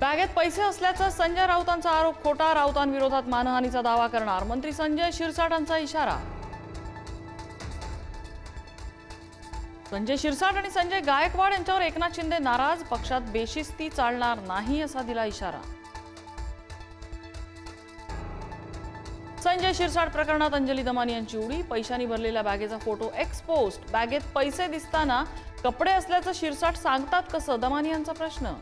बॅगेत पैसे असल्याचा संजय राऊतांचा आरोप खोटा राऊतांविरोधात मानहानीचा दावा करणार मंत्री संजय शिरसाटांचा इशारा. संजय शिरसाट आणि संजय गायकवाड यांच्यावर एकनाथ शिंदे नाराज पक्षात बेशिस्ती चालणार नाही असा दिला इशारा. संजय शिरसाट प्रकरणात अंजली दमानी यांची उडी पैशांनी भरलेल्या बॅगेचा फोटो एक्सपोस्ट बॅगेत पैसे दिसताना कपडे असल्याचं शिरसाट सांगतात कसं? दमानी यांचा प्रश्न.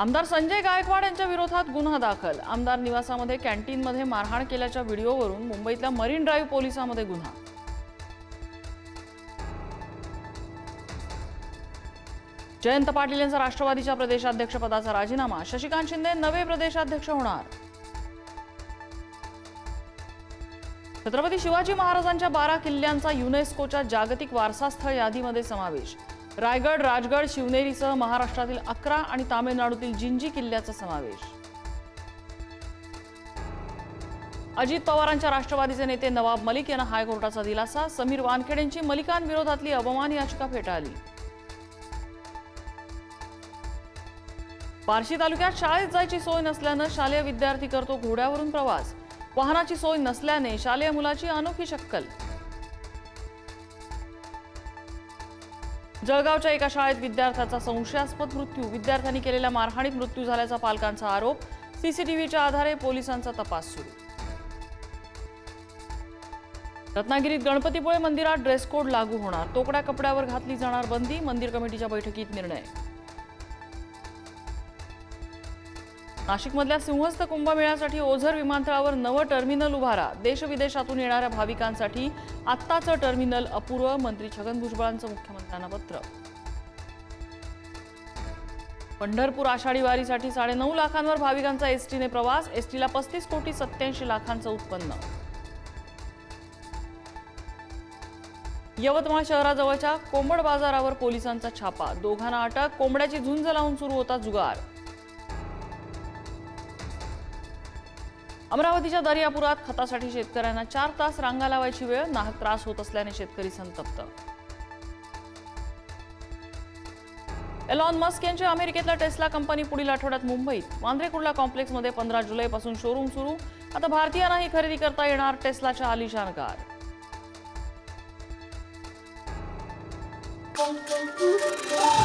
आमदार संजय गायकवाड यांच्या विरोधात गुन्हा दाखल. आमदार निवासामध्ये कॅन्टीनमध्ये मारहाण केल्याच्या व्हिडिओवरून मुंबईतल्या मरीन ड्राईव्ह पोलिसांमध्ये गुन्हा. जयंत पाटील यांचा राष्ट्रवादीच्या प्रदेशाध्यक्षपदाचा राजीनामा. शशिकांत शिंदे नवे प्रदेशाध्यक्ष होणार. छत्रपती शिवाजी महाराजांच्या बारा किल्ल्यांचा युनेस्कोच्या जागतिक वारसास्थळ यादीमध्ये समावेश. रायगड राजगड शिवनेरीसह महाराष्ट्रातील अकरा आणि तामिळनाडूतील जिंजी किल्ल्याचा समावेश. अजित पवारांच्या राष्ट्रवादीचे नेते नवाब मलिक यांना हायकोर्टाचा दिलासा. समीर वानखेडेंची मलिकांविरोधातली अवमान याचिका फेटाळली. बार्शी तालुक्यात शाळेत जायची सोय नसल्यानं शालेय विद्यार्थी करतो घोड्यावरून प्रवास. वाहनाची सोय नसल्याने शालेय मुलाची अनोखी शक्कल. जळगावच्या एका शाळेत विद्यार्थ्याचा संशयास्पद मृत्यू. विद्यार्थ्यांनी केलेल्या मारहाणीत मृत्यू झाल्याचा पालकांचा आरोप. सीसीटीव्हीच्या आधारे पोलिसांचा तपास सुरू. रत्नागिरीत गणपतीपुळे मंदिरात ड्रेस कोड लागू होणार. तोकड्या कपड्यावर घातली जाणार बंदी. मंदिर कमिटीच्या बैठकीत निर्णय. नाशिकमधल्या सिंहस्थ कुंभमेळ्यासाठी ओझर विमानतळावर नवं टर्मिनल उभारा. देशविदेशातून येणाऱ्या भाविकांसाठी आत्ताचं टर्मिनल अपूर्व मंत्री छगन भुजबळांचं मुख्यमंत्र्यांना पत्र. पंढरपूर आषाढी वारीसाठी साडेनऊ लाखांवर भाविकांचा एसटीने प्रवास एसटीला पस्तीस कोटी सत्याऐंशी लाखांचं उत्पन्न. यवतमाळ शहराजवळच्या कोंबड बाजारावर पोलिसांचा छापा. दोघांना अटक कोंबड्याची झुंज लावून सुरू होता जुगार. अमरावतीच्या दर्यापुरात खतासाठी शेतकऱ्यांना चार तास रांगा लावायची वेळ नाहक त्रास होत असल्याने शेतकरी संतप्त. एलॉन मस्क यांच्या अमेरिकेतल्या टेस्ला कंपनी पुढील आठवड्यात मुंबईत. वांद्रे कुर्ला कॉम्प्लेक्समध्ये पंधरा जुलैपासून शोरूम सुरू. आता भारतीयांनाही खरेदी करता येणार टेस्लाच्या आलिशान कार. Thank you.